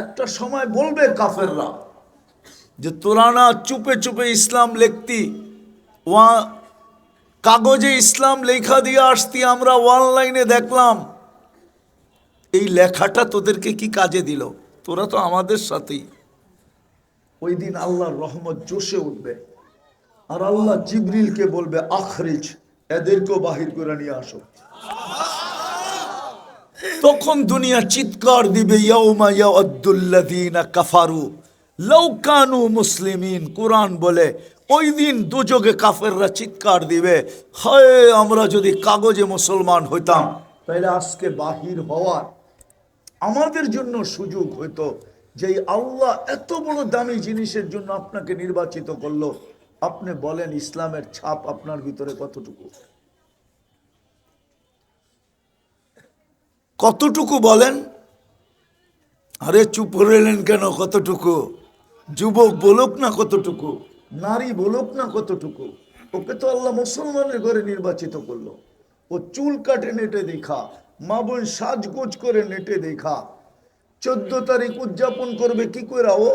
একটা সময় বলবে কাফেররা যে তোরা না চুপে চুপে ইসলাম লিখতি, ওয়া কাগজে ইসলাম লেখা দিয়ে আসতি, আমরা অনলাইনে দেখলাম। এই লেখাটা তোদেরকে কি কাজে দিল? তোরা তো আমাদের সাথেই। ওই দিন আল্লাহর রহমত জোশে উঠবে। আর আল্লাহ জিবরিলকে বলবে, আখরিজ, এদেরকেও বাহির করে নিয়ে আসো। তখন দুনিয়া চিৎকার দিবে, ইয়াউমা ইয়াউদ্দুল্লাযীনা কাফারু। লৌকানু কানু মুসলিমিন, কোরআন বলে, ওই দিন দুযোগে কাফেররা চিৎকার দিবে, হায়, আমরা যদি কাগজে মুসলমান হইতাম তাহলে আজকে বাহির হওয়ার আমাদের জন্য সুযোগ হইতো যে আল্লাহ এত বড় দামি জিনিসের জন্য আপনাকে নির্বাচিত করল। আপনি বলেন, ইসলামের ছাপ আপনার ভিতরে কতটুকু? কতটুকু বলেন? আরে চুপ রইলেন কেন কতটুকু? যুবক বলুক না কতটুকু? নারী বলুক না কতটুকু? ওকে তো আল্লাহ মুসলমানের ঘরে নির্বাচিত করল। ও চুল কাটে নেটে দেখা, মা বোন সাজগোজ করে নেটে দেখা। চোদ্দ তারিখ উদযাপন করবে কি করে ও?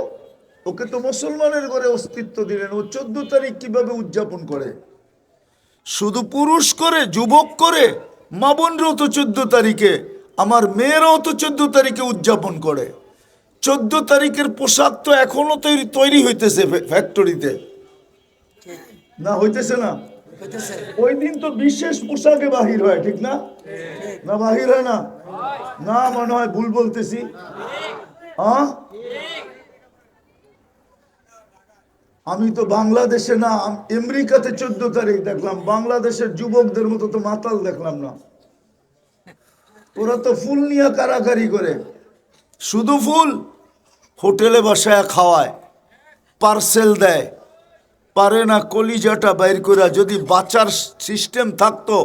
ওকে তো মুসলমানের ঘরে অস্তিত্ব দিলেন। ও চোদ্দ তারিখ কীভাবে উদযাপন করে? শুধু পুরুষ করে, যুবক করে? মা বোনরাও তো চোদ্দ তারিখে। আমার মেয়েরাও তো চোদ্দ তারিখে উদযাপন করে। চোদ্দ তারিখের পোশাক তো এখনও তৈরি তৈরি হইতেছে ফ্যাক্টরিতে না হইতেছে না? ওই দিন তো বিশেষ পোশাকে বাহির হয় ঠিক না? না বাহির হয় না? না মনে হয় ভুল বলতেছি। হ্যাঁ? আমি তো বাংলাদেশে না আমেরিকাতে চোদ্দ তারিখ দেখলাম বাংলাদেশের যুবকদের মতো তো মাতাল দেখলাম না। ওরা তো ফুল নিয়ে কারাকারি করে। শুধু ফুল? হোটেলে বসায় খাওয়ায়, পার্সেল দেয়। পারে না কলিজাটা বাইর করে যদি বাঁচার সিস্টেম থাকতো,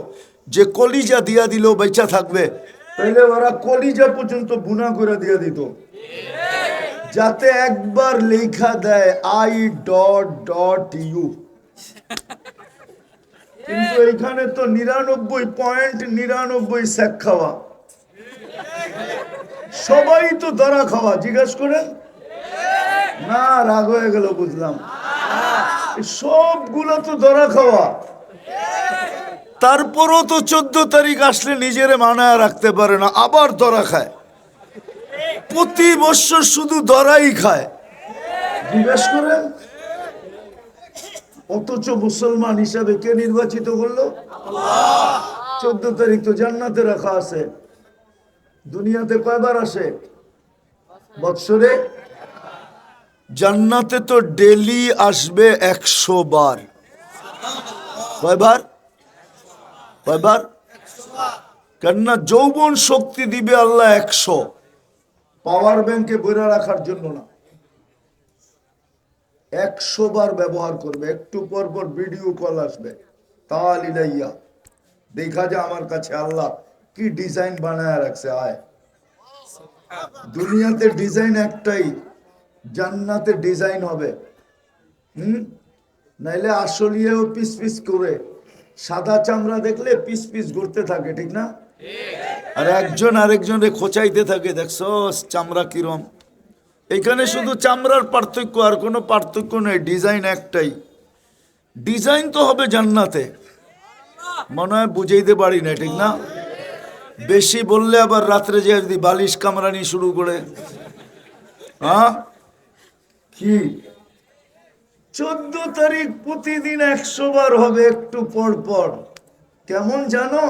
যে কলিজা দিয়া দিলেও বেচা থাকবে তাহলে ওরা কলিজা পর্যন্ত বুনা করে দিয়ে দিত। যাতে একবার লেখা দেয়, আই ডট ডট ইউ। কিন্তু এখানে তো নিরানব্বই পয়েন্ট নিরানব্বই স্যাক খাওয়া। সবাই তো ধরা খাওয়া, জিজ্ঞেস করেন? না, রাগ হয়ে গেল, বুঝলাম। সবগুলো তো ধরা খাওয়া। তারপরও তো চোদ্দ তারিখ আসলে নিজেরে মানায় রাখতে পারে না, আবার ধরা খায়। প্রতি বছর শুধু ধরাই খায়। জিজ্ঞেস করেন? অথচ মুসলমান হিসাবে কে নির্বাচিত করল? চোদ্দ তারিখ তো জান্নাতে রাখা আছে। দুনিয়াতে কয়বার আসে? বৎসরে? জান্নাতে তো ডেলি আসবে একশো বার। কয়বার? কয়বার? কেননা যৌবন শক্তি দিবে আল্লাহ একশো। পাওয়ার ব্যাংকে বইরা রাখার জন্য না। একশো বার ব্যবহার করবে। একটু পর পর ভিডিও কল আসবে। তালিলাইয়া দেখা যায় আমার কাছে আল্লাহ কি ডিজাইন বানায় রাখছে, আয়। দুনিয়াতে ডিজাইন একটাই, জান্নাতে ডিজাইন হবে। হুম? নাইলে আসলিয়েও পিস পিস করে, সাদা চামড়া দেখলে পিস পিস ঘুরতে থাকে, ঠিক না? আর একজন আরেকজনে খোঁচাইতে থাকে দেখছ চামড়া কিরম। এখানে শুধু চামড়ার পার্থক্য আর কোনো পার্থক্য নেই, ডিজাইন একটাই। ডিজাইন তো হবে জান্নাতে। মনে হয় বুঝাইতে পারি না ঠিক না? বেশি বললে আবার রাত্রে যে যদি বালিশ কামরানি শুরু করে। হ্যাঁ? কি? চোদ্দ তারিখ প্রতিদিন একশো বার হবে একটু পর পর। কেমন জানো?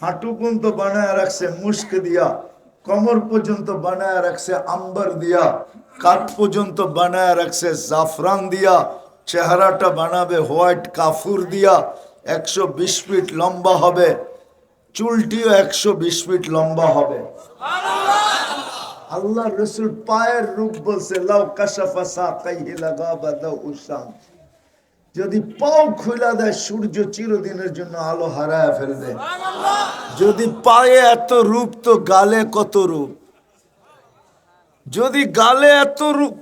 হাঁটু পর্যন্ত বানায় রাখছে মুস্ক দিয়া কমর পর্যন্ত বানায় রাখছে আম্বার দিয়া কাঠ পর্যন্ত বানায় রাখছে জাফরান দিয়া চেহারাটা বানাবে হোয়াইট কাফুর দিয়া একশো বিশ ফিট লম্বা হবে। চুলটিও একশো বিশ ফিট লম্বা হবে। আল্লাহ রসুল পায়ের রূপ বলছে যদি পাও খুলা দেয়, সূর্য চিরদিনের জন্য আলো হারায় ফেলবে। যদি পায়ে এত রূপ, তো গালে কত রূপ? যদি গালে এত রূপ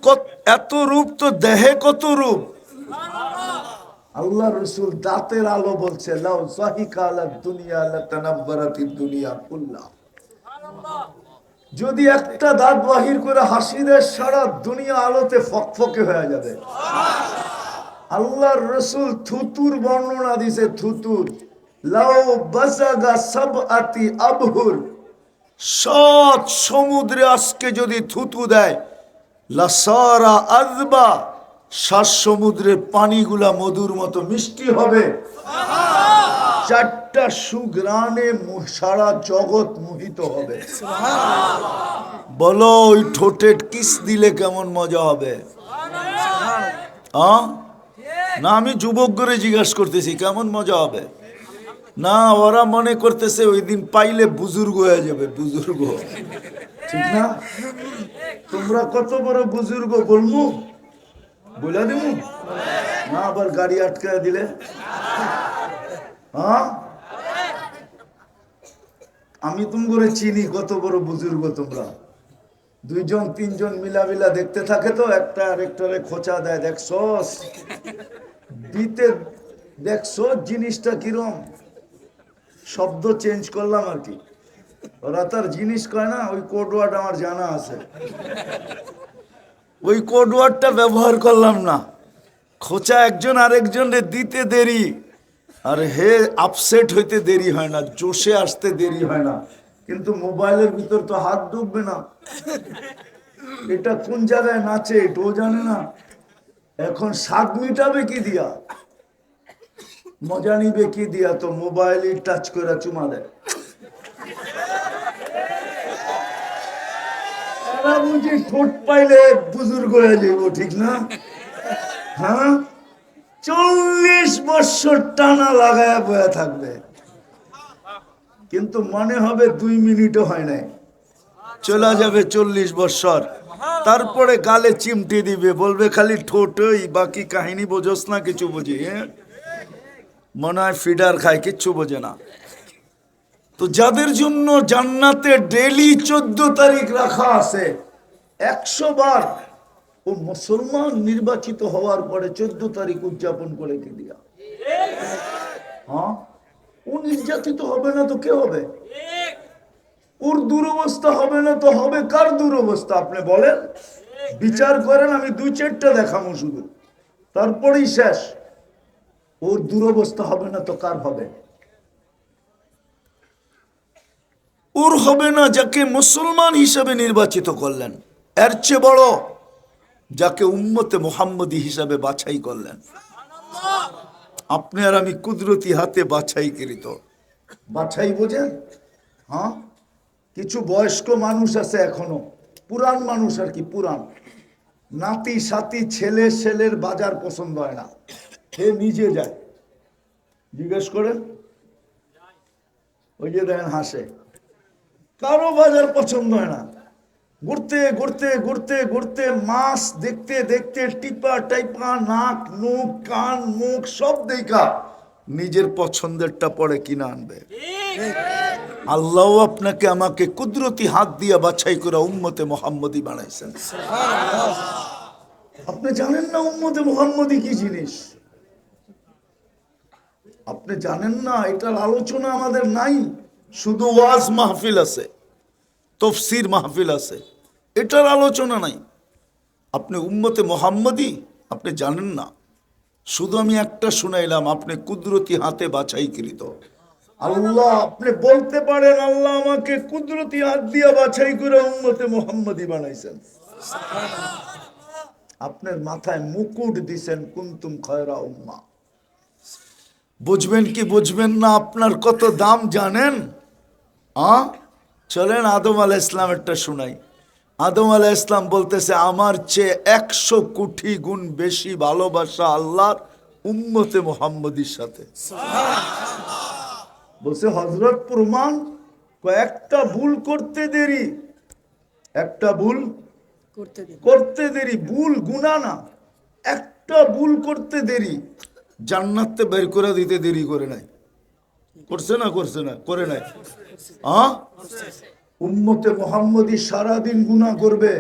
এত রূপ, তো দেহে কত রূপ? আল্লাহ রসুল দাঁতের আলো বলছে, লাউ দুনিয়া দুনিয়া কুল্লাহ যদি একটা দাঁত বাহির করে হাসি দেয়, সারা দুনিয়া আলোতে ফকফকে হয়ে যাবে। আল্লাহর রসুল থুতুর বর্ণনা দিছে, থুতুর লাও বাসাগা সব আতি আবহুর। সৎ সমুদ্রে আজকে যদি থুতু দেয় লাসারা আজবা সাত সমুদ্রের পানিগুলা মধুর মতো মিষ্টি হবে। চারটা সুগ্রানে সারা জগৎ মোহিত হবে। বলো, ওই ঠোঁটে কিস দিলে কেমন মজা হবে? না, আমি যুবক করে জিজ্ঞাসা করতেছি, কেমন মজা হবে? না, ওরা মনে করতেছে ওই দিন পাইলে বুজুর্গ হয়ে যাবে, বুজুর্গ। ঠিক না? তোমরা কত বড় বুজুর্গ বলমু? বলে দিমু না আবার গাড়ি আটকায় দিলে। হ্যাঁ? আমি তুম করে চিনি, কত বড় বুজুর্গ তোমরা। দুইজন, তিনজন মিলামিলা দেখতে থাকে তো, একটা আরেকটারে খোঁচা দেয় দেখছস দিতে দেখছস জিনিসটা কিরম? শব্দ চেঞ্জ করলাম আর কি। ওরা তার জিনিস কয় না, ওই কোড ওয়ার্ড আমার জানা আছে। ওই কোড ওয়ার্ডটা ব্যবহার করলাম না। খোঁচা একজন আরেকজনের দিতে দেরি। আর হে আপসেট হইতে দেরি হয় না, জোশে আসতে দেরি হয় না। কিন্তু মোবাইলের ভিতর তো হাত ডুববে না। এটা কোন জায়গায় নাচে এটাও জানে না। এখন শাক মিটাবে কি দিয়া? মজা নিবে কি দিয়া? তো মোবাইলে টাচ করে চুমা দেয়। ঠোঁট পাইলে বুজুর্গ হয়ে যাইব, ঠিক না? হ্যাঁ? চল্লিশ বছর টানা লাগায় থাকবে। কিন্তু মনে হবে দুই মিনিটও হয় নাই। চলে যাবে চল্লিশ বছর তারপরে গালে চিমটি দিবে, বলবে খালি ঠোঁটই, বাকি কাহিনী বোঝোস না, কিছু বুঝি হ্যাঁ? মনে হয় ফিডার খায়, কিচ্ছু বোঝে না। তো যাদের জন্য জান্নাতে ডেলি চোদ্দ তারিখ রাখা আছে, একশো বার ও মুসলমান নির্বাচিত হওয়ার পরে চোদ্দ তারিখ উদযাপন করে দিয়া। হ্যাঁ? ও নির্যাতিত হবে না তো কে হবে? ওর দুরবস্থা হবে না তো হবে কার দুরবস্থা, আপনি বলেন? বিচার করেন, আমি দুই চারটা দেখাবো শুধু। তারপরেই শেষ। ওর দুরবস্থা হবে না তো কার হবে? ওর হবে না যাকে মুসলমান হিসাবে নির্বাচিত করলেন। এর চেয়ে বড় যাকে উম্মতে মোহাম্মদী হিসাবে বাছাই করলেন। আপনি আর আমি কুদরতি হাতে বাছাই করিত বাছাই বোঝেন? হ্যাঁ? কিছু বয়স্ক মানুষ আছে এখনও। পুরান মানুষ আর কি পুরান নাতি সাতি ছেলে, ছেলের বাজার পছন্দ হয় না। সে নিজে যায়। জিজ্ঞেস করেন? ওই যে দেখেন হাসে। কারও বাজার পছন্দ হয় না। ঘুরতে ঘুরতে ঘুরতে ঘুরতে মাছ দেখতে দেখতে টিপা, টাইপা, নাক, মুখ, কান, মুখ সব দেখা। নিজের পছন্দেরটা পরে কিনা আনবে। আল্লাহ আপনাকে আমাকে কুদরতি হাত দিয়ে বাছাই করে উম্মতে মোহাম্মদী বানাইছেন। আপনি জানেন না উম্মতে মোহাম্মদী কি জিনিস? আপনি জানেন না, এটার আলোচনা আমাদের নাই। শুধু ওয়াজ মাহফিল আছে তফসির মাহফিল আছে এটার আলোচনা নাই। আপনি উম্মতে মোহাম্মদী আপনি জানেন না। শুধু আমি একটা শুনাইলাম আপনি কুদরতি হাতে বাছাই বাছাইকৃত। আল্লাহ আপনি বলতে পারেন আল্লাহ আমাকে কুদরতি হাত দিয়ে বাছাই করে উম্মতে মোহাম্মদী বানাইছেন। আপনার মাথায় মুকুট দিছেন কুন্তুম খয়রা উম্মা। বুঝবেন কি বুঝবেন না আপনার কত দাম জানেন? আ? চলেন আদম আলাহ ইসলামেরটা শুনাই। আদম আলাহ ইসলাম বলতেছে আমার চেয়ে একশো কোটি গুণ বেশি ভালোবাসা আল্লাহর উম্মতে মোহাম্মদীর সাথে। বলছে হজরত প্রমাণ কয়েকটা ভুল করতে দেরি। একটা ভুল করতে করতে দেরি ভুল গুণা না। একটা ভুল করতে দেরি। জান্নাতে বের করে দিতে দেরি করে নাই। করছে না করছে না? করে নাই। হ্যাঁ উম্মতে মোহাম্মদী সারাদিন গুণা করবে।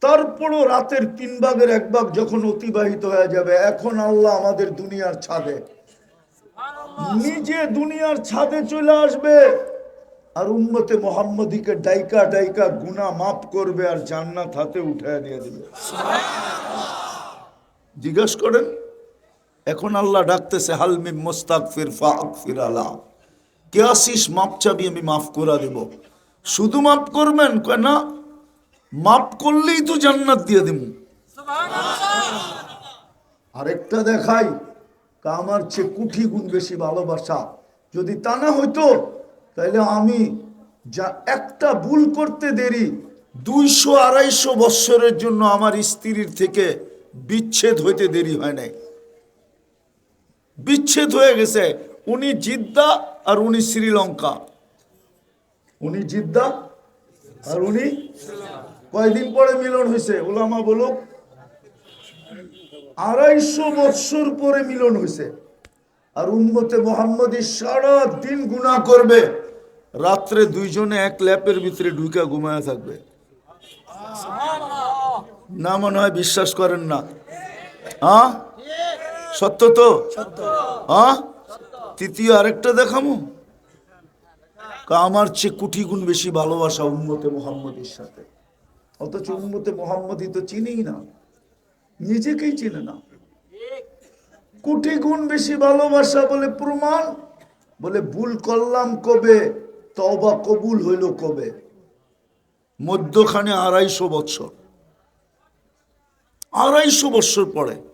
তারপরও রাতের তিন ভাগের এক ভাগ যখন অতিবাহিত হয়ে যাবে এখন আল্লাহ আমাদের দুনিয়ার ছাদে। নিজে দুনিয়ার ছাদে চলে আসবে। আর উম্মতে মোহাম্মদীকে ডাইকা ডাইকা গুনা মাফ করবে আর জান্নাত হাতে উঠায় দিয়ে দেবে। জিজ্ঞাসা করেন। এখন আল্লাহ ডাকতেছে হালমি মোস্তাক ফির ফাক ফির আলা। কে আসিস? মাপ চাবি আমি মাফ করে দেব। শুধু মাফ করবেন? কয়, না মাফ করলেই তো জান্নাত দিয়ে দেব আরেকটা দেখাই আমার চেয়ে কুঠি গুণ বেশি ভালোবাসা। যদি তা না হইতো তাহলে আমি যা একটা ভুল করতে দেরি, দুইশো আড়াইশো বৎসরের জন্য আমার স্ত্রীর থেকে বিচ্ছেদ হইতে দেরি হয় নাই। বিচ্ছেদ হয়ে গেছে। উনি জিদ্দা আর উনি শ্রীলঙ্কা। উনি জিদ্দা আর উনি কয়দিন পরে মিলন হয়েছে? ওলামা বলুক, আড়াইশো বৎসর পরে মিলন হয়েছে। আর উম্মতে মোহাম্মদী সারা দিন গুণা করবে। রাত্রে দুইজনে এক ল্যাপের ভিতরে ঢুকে ঘুমায় থাকবে। না মনে হয় বিশ্বাস করেন না। হ্যাঁ সত্য তো? হ্যাঁ? তৃতীয় আরেকটা দেখামো? আমার চেয়ে কোটি গুণ বেশি ভালোবাসা উম্মতে মোহাম্মদের সাথে। অথচ উম্মতে মোহাম্মদী তো চিনেই না। নিজেকেই চিনে না। কোটি গুণ বেশি ভালোবাসা বলে প্রমাণ? বলে ভুল করলাম কবে? তবা কবুল হইল কবে? মধ্যখানে আড়াইশো বৎসর আড়াইশো বৎসর পরে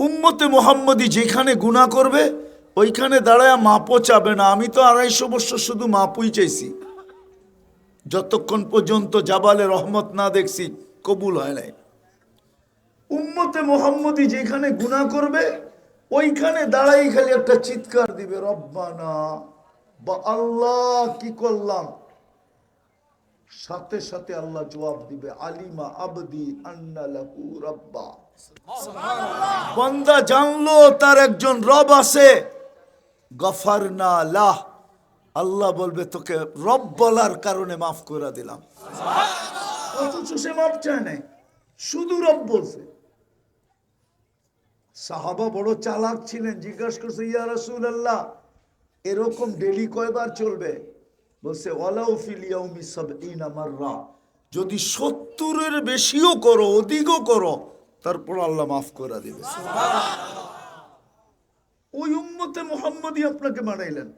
উম্মতে মোহাম্মদী যেখানে গুণা করবে, ওইখানে দাঁড়ায় মাপও চাবে না। আমি তো আড়াইশো বৎসর শুধু মাপুই চাইছি। যতক্ষণ পর্যন্ত জাবালে রহমত না দেখছি, কবুল হয় নাই। উম্মতে মোহাম্মদী যেখানে গুণা করবে, ওইখানে দাঁড়াই খালি একটা চিৎকার দিবে, রব্বানা, বা আল্লাহ কি করলাম? সাথে সাথে আল্লাহ জবাব দিবে, আলিমা আবদি আন্না লাহু রব্বা। বান্দা জানলো তার একজন রব আছে। গফার না লাহ। আল্লাহ বলবে, তোকে রব বলার কারণে মাফ করে দিলাম। অথচ সে মাপ চায় নাই। শুধু রব বলছে। সাহাবা বড় চালাক ছিলেন। জিজ্ঞাসা করছে, ইয়া রাসূল আল্লাহ এরকম ডেলি কয়বার চলবে? বলছে, ওয়ালাউ ফিল ইয়াউমি সাবঈনা মাররা। যদি সত্তরের বেশিও করো, অধিকও করো তারপর আল্লাহ মাফ করে দিবে। ওই উম্মতে মোহাম্মদই আপনাকে বানাইলেন